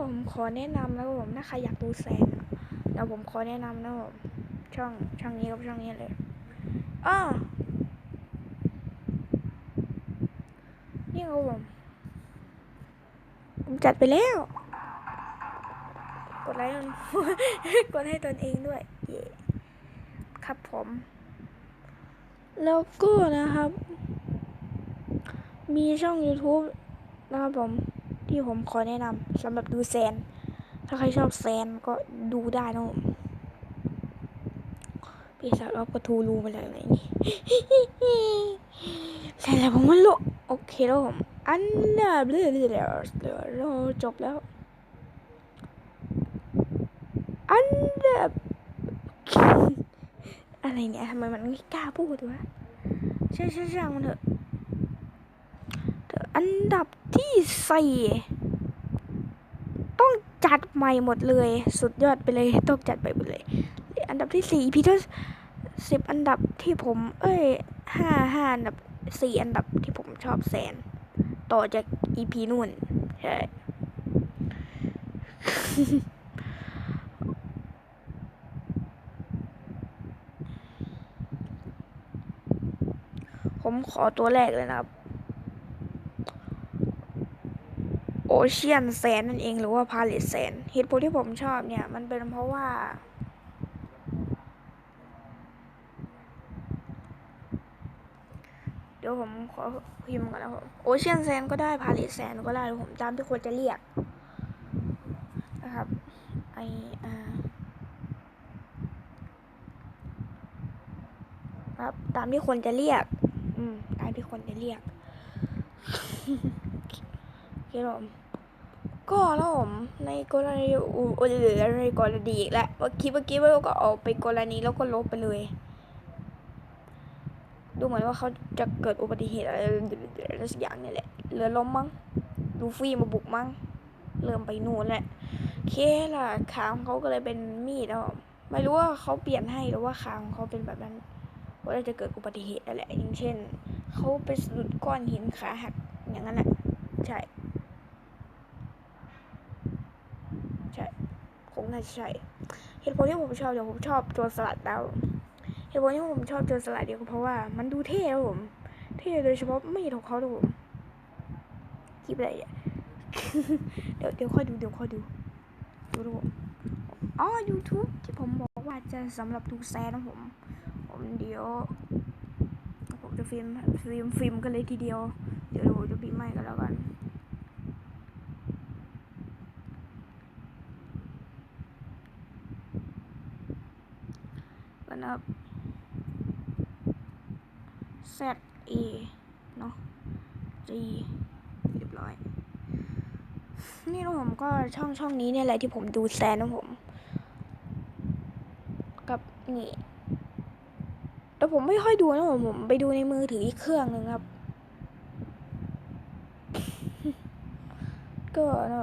ผมขอแนะนำนะครับผมถ้าใครอยากดูแสนอะเดี๋ยวผมขอแนะนำนะผมช่องช่องนี้กับช่องนี้เลยอ้อนี่ครับผม ผมจัดไปแล้ว กดไลค์มันกดให้ตนเองด้วยเย่ครับผม แล้วก็นะครับ มีช่อง YouTube นะครับผม ที่ผมขอแนะนำสำหรับดูแซน ถ้าใครชอบแซนก็ดูได้นะผมพี่สาวเราก็ทูรูมาเลยอะไรนี่ใช่แล้วผมว่าโลโอเคแล้วผมอันดับเรื่อยๆแล้วเราจบแล้ว อันดับอะไรเนี่ยทำไมมันไม่กล้าพูดวะใช่ใช่ช่างมันเถอะ ดับที่สี่ต้องจัดใหม่หมดเลย สุดยอดไปเลยต้องจัดไปหมดเลย อันดับที่สี่พี่ทศสิบอันดับที่ผม เอ้ยห้าห้าอันดับสี่อันดับที่ผมชอบแสน ต่อจากอีพีนู่นใช่ผมขอตัวแรกเลยนะครับ โอ เชียนแซนนั่นเองหรือว่าพาเลตแซนเหตุผลที่ผมชอบเนี่ย มันเป็นเพราะว่า เดี๋ยวผมขอพิมพ์ก่อนนะครับโอเชียนแซนก็ได้พาเลตแซนก็ได้ผมตามที่ควรจะเรียกนะครับไออาครับตามที่ควรจะเรียก อืม ตามที่ควรจะเรียกครับผม ก็แล้วผมในกรณีอูเออในกรณีอีกแล้วเมื่อกี้เมื่อกี้เราก็เอาไปกรณีแล้วก็ลบไปเลย ดูเหมือนว่าเขาจะเกิดอุบัติเหตุอะไรสักอย่างเนี่ยแหละเรือล้มมั้งลูฟี่มาบุกมั้งเริ่มไปนู่นแหละเคล่ะขาของเขาก็เลยเป็นมีดแล้วไม่รู้ว่าเขาเปลี่ยนให้หรือว่าขาของเขาเป็นแบบนั้นว่าจะเกิดอุบัติเหตุอะไรอย่างเช่นเขาไปสะดุดก้อนหินขาหักอย่างนั้นแหละใช่ ใช่ค งน่าจะใช่เหตุผลที่ผมชอบเดี๋ยวผมชอบโจรสลัดดาวเหตุผลที่ผมชอบโจรสลัดเดียวก็เพราะว่ามันดูเท่ครับผมเท่โดยเฉพาะมีดของเขาครับผมคลิปอะไรอะเดี๋ยวเดี๋ยวค่อยดูเดี๋ยวค่อยดูดูดูผมอ๋อ YouTube ที่ผมบอกว่าจะสำหรับดูแซนนะผม ผมเดี๋ยวผมจะฟิล์มฟิล์มฟิล์มกันเลยทีเดียว เดี๋ยวผมจะพิมพ์ให้กันแล้วกัน กันนะครับ Z A เนาะ G เรียบร้อย นี่นะผมก็ช่องช่องนี้เนี่ยแหละที่ผมดูแซนนะผม กับนี่แต่ผมไม่ค่อยดูนะผมผมไปดูในมือถืออีกเครื่องหนึ่งครับ ก็นะ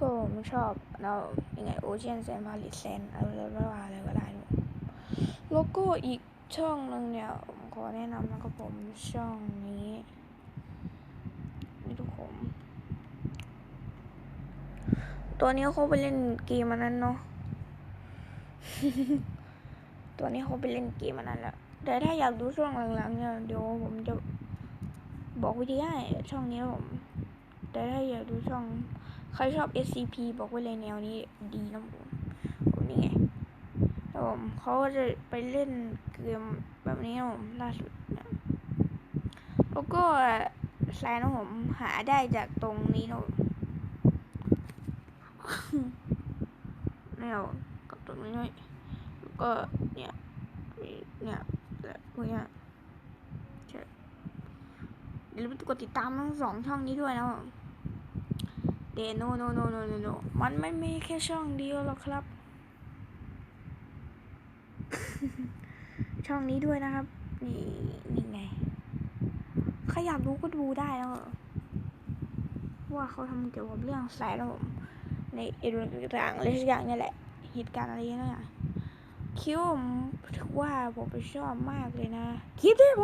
ก็ผมชอบเรายังไงโอเชียนแซนพาลิสแซนอะไรก็ว่าอะไรก็ได้นะแล้วก็อีกช่องหนึ่งเนี่ยผมขอแนะนำนะครับผมช่องนี้ นี่ทุกคนตัวนี้เขาไปเล่นเกมอันนั้นเนาะตัวนี้เขาไปเล่นเกมอันนั้นแล้วแต่ถ้าอยากดูช่วงหลังๆเนี่ยเดี๋ยวผมจะบอกวิธีให้ช่องนี้ผม แต่ถ้าอยากดูช่อง ใครชอบ SCP บอกไว้เลยแนวนี้ดีนะผมผมนี่ไงแล้วผมเขาก็จะไปเล่นเกมแบบนี้นะผมล่าสุดนะแล้วก็แซนนะผมหาได้จากตรงนี้นะผมแนวกับตรงนี้แล้วก็เนี่ยเนี่ยและพวกเนี้ย อย่าลืมกดติดตามทั้งสองช่องนี้ด้วยนะเดโนโนโนโนโนโนมันไม่มีแค่ช่องเดียวหรอกครับ ช่องนี้ด้วยนะครับ นี่นี่ไงใครอยากรู้ก็ดูได้แล้วว่าเขาทำเกี่ยวกับเรื่องสายแล้วผมในเอเรื่องต่างอะไรสักอย่างนี่แหละเหตุการณ์อะไรนี่ยคิดว่าผมถือว่าผมไปชอบมากเลยนะ คลิปที่ผม